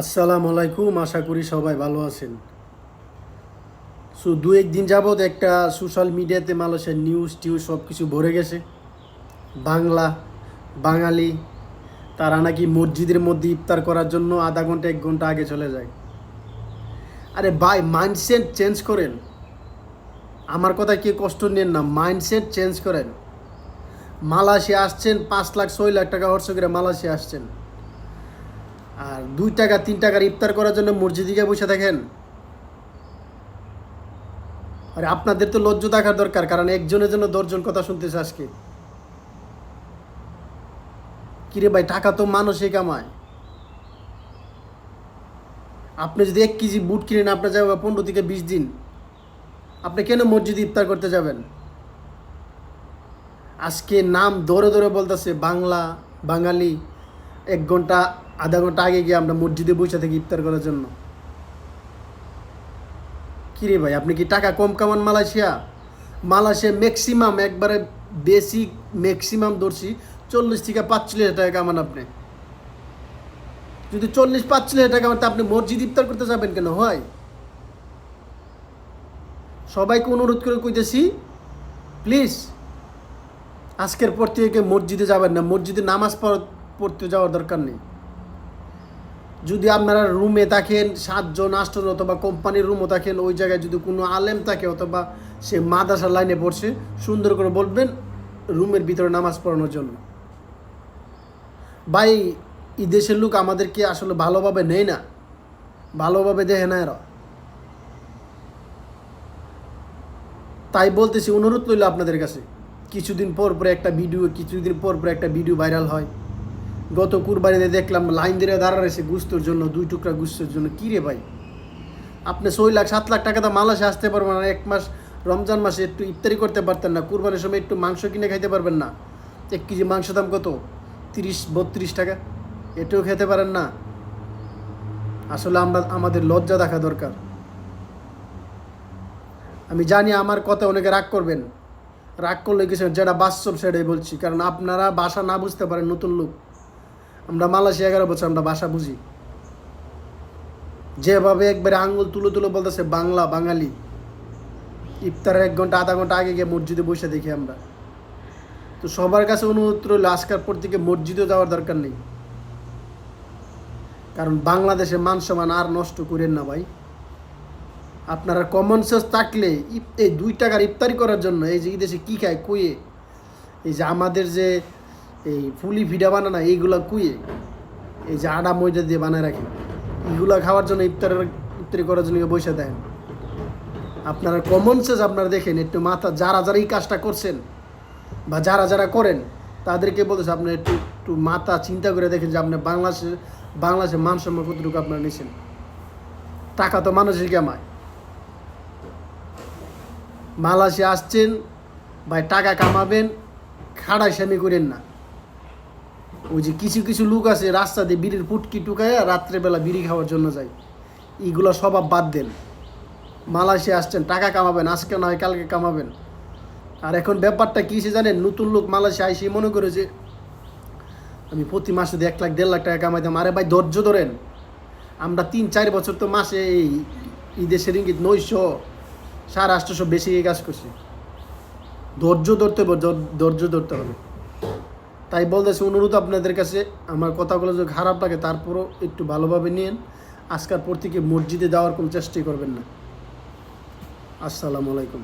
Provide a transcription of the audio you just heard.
আসসালামু আলাইকুম, আশা করি সবাই ভালো আছেন। সো দু একদিন যাবৎ একটা সোশ্যাল মিডিয়াতে মানুষের নিউজ টিউজ সব কিছু ভরে গেছে। বাংলা, বাঙালি, তারা নাকি মসজিদের মধ্যে ইফতার করার জন্য আধা ঘণ্টা, এক ঘণ্টা আগে চলে যায়। আরে ভাই মাইন্ডসেট চেঞ্জ করেন। আমার কথা কি কষ্ট নেন না মাইন্ডসেট চেঞ্জ করেন। মালয়েশিয়া আসছেন, পাঁচ লাখ, ছয় লাখ টাকা খরচ করে মালয়েশিয়া আসছেন। আর দুই টাকা, তিন টাকার ইফতার করার জন্য মসজিদে গিয়ে বসে থাকেন আরে আপনাদের তো লজ্জ থাকার দরকার, কারণ একজনের জন্য দশজন কথা শুনতেছে আজকে। কিরে ভাই, টাকা তো মানুষই কামায়। আপনি যদি এক কেজি বুট কিনেন, আপনার যাবে পনেরো থেকে বিশ দিন। আপনি কেন মসজিদে ইফতার করতে যাবেন? আজকে নাম ধরে ধরে বলতেছে, বাংলা, বাঙালি, এক ঘণ্টা আধা ঘণ্টা আগে গিয়ে আমরা মসজিদে বসে থাকি ইফতার করার জন্য। কিরে ভাই, আপনি কি টাকা কম কামান মালয়েশিয়া? মালয়েশিয়া ম্যাক্সিমাম একবারে বেসিক ম্যাক্সিমাম ধরছি চল্লিশ থেকে পাঁচচল্লিশ হাজার টাকা কামান আপনি। যদি চল্লিশ পাঁচচল্লিশ হাজার টাকা কামান আপনি মসজিদ ইফতার করতে যাবেন কেন? হয়। সবাইকে অনুরোধ করে কইতেছি প্লিজ আজকের পর থেকে মসজিদে যাবেন না। মসজিদে নামাজ পড়- পড়তে যাওয়ার দরকার নেই। যদি আপনারা রুমে থাকেন, সাতজন, আটজন অথবা কোম্পানির রুমও থাকেন, ওই জায়গায় যদি কোনো আলেম থাকে অথবা সে মাদ্রাসার লাইনে পড়ছে, সুন্দর করে বলবেন রুমের ভিতরে নামাজ পড়ানোর জন্য। ভাই, এই দেশের লোক আমাদেরকে আসলে ভালোভাবে নেয় না। ভালোভাবে দেখে না এরা। তাই বলতেছি, অনুরোধ রইল আপনাদের কাছে। কিছুদিন পর পরে একটা ভিডিও, কিছুদিন পর পরে একটা ভিডিও ভাইরাল হয়। গত কুরবানিতে দেখলাম লাইন ধরে দাঁড়া রয়েছে গুস্তর জন্য, দুই টুকরা গুস্তের জন্য। কী রে ভাই? আপনি ছয় লাখ, সাত লাখ টাকা তো মালয়েশিয়া আসতে পারবেন না। এক মাস, রমজান মাসে একটু ইফতারি করতে পারতেন না। কুরবানির সময় একটু মাংস কিনে খাইতে পারবেন না। এক কেজি মাংস দাম কত? তিরিশ, বত্রিশ টাকা। এটাও খেতে পারেন না। আসলে আমরা, আমাদের লজ্জা দেখা দরকার। আমি জানি আমার কথা অনেকে রাগ করবেন। রাগ করলে কিছু যেটা বাস্তব সেটাই বলছি। কারণ আপনারা বাসা না বুঝতে পারেন নতুন লোক। আমরা মালয়েশিয়া এগারো বছর আমরা ভাষা বুঝি। যেভাবে একবারে আঙ্গুল তুলো তুলো বলতেছে বাংলা, বাঙালি, ইফতারের এক ঘণ্টা, আধা ঘণ্টা আগে গিয়ে মসজিদে বসে দেখি আমরা। তো সবার কাছে অনুরোধ রইল, আজকের পর থেকে মসজিদে যাওয়ার দরকার নেই। কারণ বাংলাদেশে মান সম্মান আর নষ্ট করেন না ভাই। আপনারা কমন সেন্স থাকলে এই দুই টাকার ইফতারি করার জন্য এই যে এই দেশে কী খায় কুয়ে এই যে আমাদের যে এই ফুলি ভিডা বানানা এইগুলা কুয়ে এই যে আডা ময়দা দিয়ে বানায় রাখে। এইগুলা খাওয়ার জন্য ইফতারের ইফতারি করার জন্য বসে দেন। আপনারা কমন সেন্স আপনারা দেখেন, একটু মাথা যারা যারা এই কাজটা করছেন বা যারা যারা করেন, তাদেরকে বলতেছে, আপনি একটু একটু মাথা চিন্তা করে দেখেন যে আপনি বাংলাদেশে বাংলাদেশে মান সম্মান কতটুকু আপনারা নিছেন। টাকা তো মানুষের কামায়। মালয়েশিয়া আসছেন, ভাই টাকা কামাবেন খাড়াই স্বামী করেন না। ওই যে কিছু কিছু লোক আছে রাস্তা দিয়ে বিড়ির ফুটকি টুকায় রাত্রেবেলা বিড়ি খাওয়ার জন্য যায়। এইগুলো স্বভাব বাদ দেন। মালয়েশিয়া আসছেন, টাকা কামাবেন, আজকে নয় কালকে কামাবেন। আর এখন ব্যাপারটা কী সে জানেন? নতুন লোক মালয়েশিয়া আইসি মনে করে যে, আমি প্রতি মাসে এক লাখ, দেড় লাখ টাকা কামাইতাম আরে ভাই, ধৈর্য ধরেন। আমরা তিন, চার বছর তো মাসে এই এই দেশের ইঙ্গিত নয়শো, সাড়ে আটশোশো বেশি কাজ করছি। ধৈর্য ধরতে হবে, ধৈর্য ধরতে হবে। তাই বলতেছি অনুরোধ আপনাদের কাছে, আমার কথাগুলো যদি খারাপ লাগে তারপরও একটু ভালোভাবে নিন আজকাল পর থেকে মসজিদে দেওয়ার কোনো চেষ্টাই করবেন না। আসসালামু আলাইকুম।